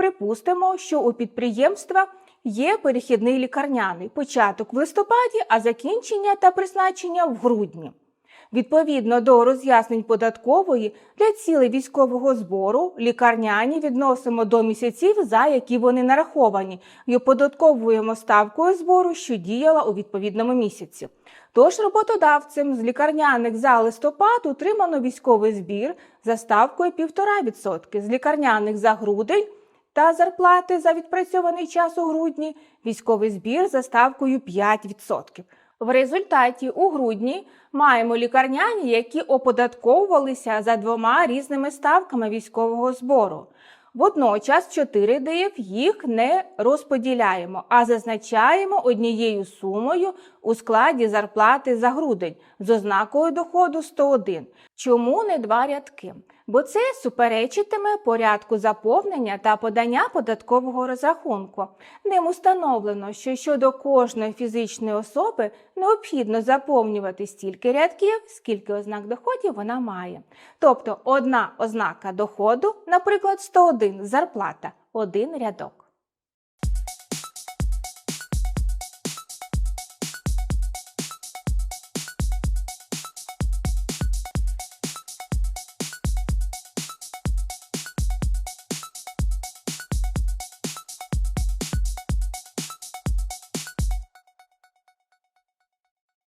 Припустимо, що у підприємства є перехідний лікарняний початок в листопаді, а закінчення та призначення в грудні. Відповідно до роз'яснень податкової для цілей військового збору лікарняні відносимо до місяців, за які вони нараховані, і оподатковуємо ставкою збору, що діяла у відповідному місяці. Тож роботодавцем з лікарняних за листопад утримано військовий збір за ставкою 1,5%, з лікарняних за грудень та зарплати за відпрацьований час у грудні військовий збір за ставкою 5%. В результаті у грудні маємо лікарняні, які оподатковувалися за двома різними ставками військового збору. Водночас 4 ДФ їх не розподіляємо, а зазначаємо однією сумою у складі зарплати за грудень з ознакою доходу 101. Чому не два рядки? Бо це суперечитиме порядку заповнення та подання податкового розрахунку. Ним установлено, що щодо кожної фізичної особи необхідно заповнювати стільки рядків, скільки ознак доходів вона має. Тобто одна ознака доходу, наприклад, 101 зарплата, один рядок.